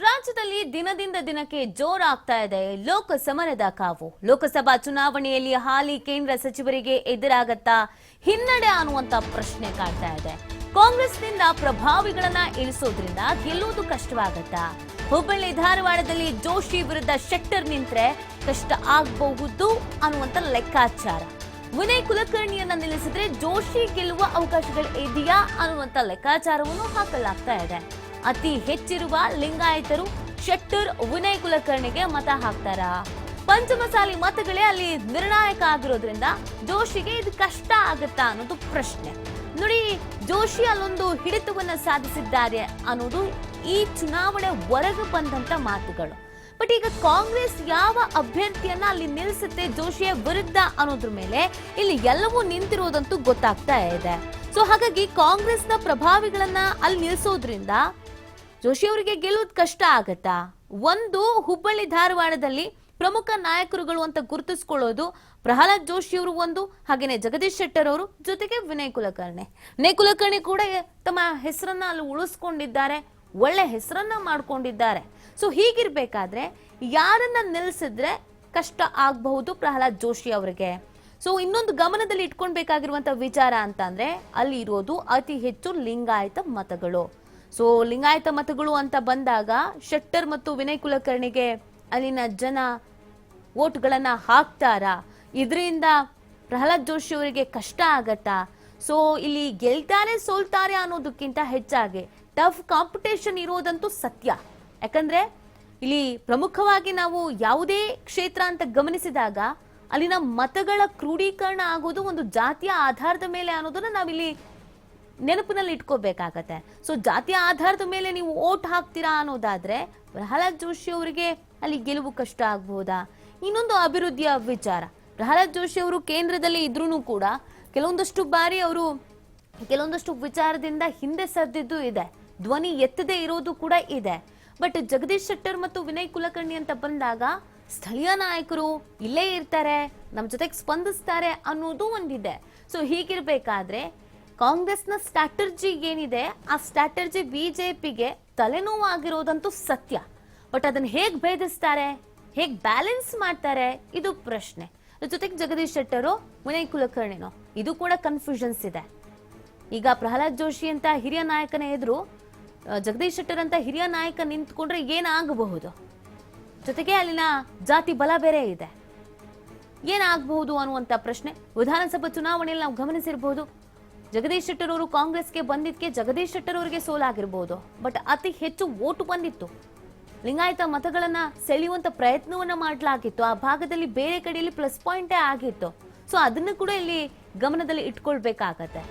ರಾಜ್ಯದಲ್ಲಿ ದಿನದಿಂದ ದಿನಕ್ಕೆ ಜೋರಾಗ್ತಾ ಇದೆ ಲೋಕಸಮರದ ಕಾವು. ಲೋಕಸಭಾ ಚುನಾವಣೆಯಲ್ಲಿ ಹಾಲಿ ಕೇಂದ್ರ ಸಚಿವರಿಗೆ ಎದುರಾಗತ್ತಾ ಹಿನ್ನಡೆ ಅನ್ನುವಂತ ಪ್ರಶ್ನೆ ಕಾಡ್ತಾ ಇದೆ. ಕಾಂಗ್ರೆಸ್ನಿಂದ ಪ್ರಭಾವಿಗಳನ್ನ ಇಳಿಸೋದ್ರಿಂದ ಗೆಲ್ಲುವುದು ಕಷ್ಟವಾಗತ್ತಾ? ಹುಬ್ಬಳ್ಳಿ ಧಾರವಾಡದಲ್ಲಿ ಜೋಶಿ ವಿರುದ್ಧ ಶೆಟ್ಟರ್ ನಿಂತ್ರೆ ಕಷ್ಟ ಆಗಬಹುದು ಅನ್ನುವಂತ ಲೆಕ್ಕಾಚಾರ. ವಿನಯ್ ಕುಲಕರ್ಣಿಯನ್ನ ನಿಲ್ಲಿಸಿದ್ರೆ ಜೋಶಿ ಗೆಲ್ಲುವ ಅವಕಾಶಗಳು ಇದೆಯಾ ಅನ್ನುವಂತ ಲೆಕ್ಕಾಚಾರವನ್ನು ಹಾಕಲಾಗ್ತಾ ಇದೆ. ಅತಿ ಹೆಚ್ಚಿರುವ ಲಿಂಗಾಯತರು ಶೆಟ್ಟರ್ ವಿನಯ್ ಕುಲಕರ್ಣಿಗೆ ಮತ ಹಾಕ್ತಾರಾ. ಪಂಚಮಸಾಲಿ ಮತಗಳೇ ಅಲ್ಲಿ ನಿರ್ಣಾಯಕ ಆಗಿರೋದ್ರಿಂದ ಜೋಶಿಗೆ ಇದು ಕಷ್ಟ ಆಗುತ್ತಾ ಅನ್ನೋದು ಪ್ರಶ್ನೆ. ನೋಡಿ, ಜೋಶಿ ಅಲ್ಲೊಂದು ಹಿಡಿತವನ್ನ ಸಾಧಿಸಿದ್ದಾರೆ ಅನ್ನೋದು ಈ ಚುನಾವಣೆ ಹೊರಗೆ ಬಂದಂತ ಮಾತುಗಳು. ಬಟ್ ಈಗ ಕಾಂಗ್ರೆಸ್ ಯಾವ ಅಭ್ಯರ್ಥಿಯನ್ನ ಅಲ್ಲಿ ನಿಲ್ಲಿಸುತ್ತೆ ಜೋಶಿಯ ವಿರುದ್ಧ ಅನ್ನೋದ್ರ ಮೇಲೆ ಇಲ್ಲಿ ಎಲ್ಲವೂ ನಿಂತಿರೋದಂತೂ ಗೊತ್ತಾಗ್ತಾ ಇದೆ. ಸೊ ಹಾಗಾಗಿ ಕಾಂಗ್ರೆಸ್ನ ಪ್ರಭಾವಿಗಳನ್ನ ಅಲ್ಲಿ ನಿಲ್ಲಿಸೋದ್ರಿಂದ ಜೋಶಿ ಅವರಿಗೆ ಗೆಲ್ಲೋದು ಕಷ್ಟ ಆಗತ್ತಾ? ಒಂದು, ಹುಬ್ಬಳ್ಳಿ ಧಾರವಾಡದಲ್ಲಿ ಪ್ರಮುಖ ನಾಯಕರುಗಳು ಅಂತ ಗುರುತಿಸ್ಕೊಳ್ಳೋದು ಪ್ರಹ್ಲಾದ್ ಜೋಶಿ ಅವರು ಒಂದು, ಹಾಗೇನೆ ಜಗದೀಶ್ ಶೆಟ್ಟರ್ ಅವರು ಜೊತೆಗೆ ವಿನಯ್ ಕುಲಕರ್ಣಿ. ವಿನಯ್ ಕುಲಕರ್ಣಿ ಕೂಡ ತಮ್ಮ ಹೆಸರನ್ನ ಅಲ್ಲಿ ಉಳಿಸ್ಕೊಂಡಿದ್ದಾರೆ, ಒಳ್ಳೆ ಹೆಸರನ್ನ ಮಾಡ್ಕೊಂಡಿದ್ದಾರೆ. ಸೊ, ಹೀಗಿರ್ಬೇಕಾದ್ರೆ ಯಾರನ್ನ ನಿಲ್ಲಿಸಿದ್ರೆ ಕಷ್ಟ ಆಗಬಹುದು ಪ್ರಹ್ಲಾದ್ ಜೋಶಿ ಅವರಿಗೆ? ಸೊ, ಇನ್ನೊಂದು ಗಮನದಲ್ಲಿ ಇಟ್ಕೊಳ್ಬೇಕಾಗಿರುವಂತ ವಿಚಾರ ಅಂತ ಅಲ್ಲಿ ಇರೋದು ಅತಿ ಹೆಚ್ಚು ಲಿಂಗಾಯತ ಮತಗಳು. ಸೊ ಲಿಂಗಾಯತ ಮತಗಳು ಅಂತ ಬಂದಾಗ ಶೆಟ್ಟರ್ ಮತ್ತು ವಿನಯ್ ಕುಲಕರ್ಣಿಗೆ ಅಲ್ಲಿನ ಜನ ವೋಟ್ಗಳನ್ನು ಹಾಕ್ತಾರಾ? ಇದರಿಂದ ಪ್ರಹ್ಲಾದ್ ಜೋಶಿ ಅವರಿಗೆ ಕಷ್ಟ ಆಗತ್ತಾ? ಸೊ ಇಲ್ಲಿ ಗೆಲ್ತಾರೆ ಸೋಲ್ತಾರೆ ಅನ್ನೋದಕ್ಕಿಂತ ಹೆಚ್ಚಾಗಿ ಟಫ್ ಕಾಂಪಿಟೇಷನ್ ಇರೋದಂತೂ ಸತ್ಯ. ಯಾಕಂದ್ರೆ ಇಲ್ಲಿ ಪ್ರಮುಖವಾಗಿ ನಾವು ಯಾವುದೇ ಕ್ಷೇತ್ರ ಅಂತ ಗಮನಿಸಿದಾಗ ಅಲ್ಲಿನ ಮತಗಳ ಕ್ರೋಢೀಕರಣ ಆಗೋದು ಒಂದು ಜಾತಿಯ ಆಧಾರದ ಮೇಲೆ ಅನ್ನೋದನ್ನ ನಾವಿಲ್ಲಿ ನೆನಪಿನಲ್ಲಿ ಇಟ್ಕೋಬೇಕಾಗತ್ತೆ. ಸೊ ಜಾತಿಯ ಆಧಾರದ ಮೇಲೆ ನೀವು ಓಟ್ ಹಾಕ್ತೀರಾ ಅನ್ನೋದಾದ್ರೆ, ಪ್ರಹ್ಲಾದ್ ಜೋಶಿ ಅವರಿಗೆ ಅಲ್ಲಿ ಗೆಲುವು ಕಷ್ಟ ಆಗ್ಬಹುದಾ ಇನ್ನೊಂದು ಅಭಿವೃದ್ಧಿಯ ವಿಚಾರ. ಪ್ರಹ್ಲಾದ್ ಜೋಶಿ ಅವರು ಕೇಂದ್ರದಲ್ಲಿ ಇದ್ರೂ ಕೂಡ ಕೆಲವೊಂದಷ್ಟು ಬಾರಿ ಅವರು ಕೆಲವೊಂದಷ್ಟು ವಿಚಾರದಿಂದ ಹಿಂದೆ ಸರಿದಿದ್ದು ಇದೆ. ಧ್ವನಿ ಎತ್ತದೇ ಇರೋದು ಕೂಡ ಇದೆ. ಬಟ್ ಜಗದೀಶ್ ಶೆಟ್ಟರ್ ಮತ್ತು ವಿನಯ್ ಕುಲಕರ್ಣಿ ಅಂತ ಬಂದಾಗ ಸ್ಥಳೀಯ ನಾಯಕರು ಇಲ್ಲೇ ಇರ್ತಾರೆ ನಮ್ಮ ಜೊತೆಗೆ ಸ್ಪಂದಿಸ್ತಾರೆ ಅನ್ನೋದು ಒಂದಿದೆ. ಸೊ ಹೀಗಿರ್ಬೇಕಾದ್ರೆ ಕಾಂಗ್ರೆಸ್ನ ಸ್ಟ್ರಾಟರ್ಜಿ ಏನಿದೆ, ಆ ಸ್ಟ್ರಾಟರ್ಜಿ ಬಿಜೆಪಿಗೆ ತಲೆನೋವಾಗಿರೋದಂತೂ ಸತ್ಯ. ಬಟ್ ಅದನ್ನ ಹೇಗೆ ಭೇದಿಸ್ತಾರೆ, ಹೇಗೆ ಬ್ಯಾಲೆನ್ಸ್ ಮಾಡ್ತಾರೆ, ಇದು ಪ್ರಶ್ನೆ. ಜೊತೆಗೆ ಜಗದೀಶ್ ಶೆಟ್ಟರು, ವಿನಯ್ ಕುಲಕರ್ಣಿನೋ, ಇದು ಕೂಡ ಕನ್ಫ್ಯೂಷನ್ಸ್ ಇದೆ. ಈಗ ಪ್ರಹ್ಲಾದ್ ಜೋಶಿ ಅಂತ ಹಿರಿಯ ನಾಯಕನ ಎದುರು ಜಗದೀಶ್ ಶೆಟ್ಟರ್ ಅಂತ ಹಿರಿಯ ನಾಯಕ ನಿಂತ್ಕೊಂಡ್ರೆ ಏನಾಗಬಹುದು? ಜೊತೆಗೆ ಅಲ್ಲಿನ ಜಾತಿ ಬಲ ಬೇರೆ ಇದೆ. ಏನಾಗಬಹುದು ಅನ್ನುವಂತ ಪ್ರಶ್ನೆ. ವಿಧಾನಸಭಾ ಚುನಾವಣೆಯಲ್ಲಿ ನಾವು ಗಮನಿಸಿರಬಹುದು. ಜಗದೀಶ್ ಶೆಟ್ಟರ್ ಅವರು ಕಾಂಗ್ರೆಸ್ಗೆ ಬಂದಿದ್ದಕ್ಕೆ ಜಗದೀಶ್ ಶೆಟ್ಟರ್ ಅವರಿಗೆ ಸೋಲಾಗಿರ್ಬೋದು. ಬಟ್ ಅತಿ ಹೆಚ್ಚು ಓಟು ಬಂದಿತ್ತು. ಲಿಂಗಾಯತ ಮತಗಳನ್ನ ಸೆಳೆಯುವಂತ ಪ್ರಯತ್ನವನ್ನ ಮಾಡಲಾಗಿತ್ತು. ಆ ಭಾಗದಲ್ಲಿ ಬೇರೆ ಕಡೆಯಲ್ಲಿ ಪ್ಲಸ್ ಪಾಯಿಂಟೇ ಆಗಿತ್ತು. ಸೊ ಅದನ್ನು ಕೂಡ ಇಲ್ಲಿ ಗಮನದಲ್ಲಿ ಇಟ್ಕೊಳ್ಬೇಕಾಗತ್ತೆ.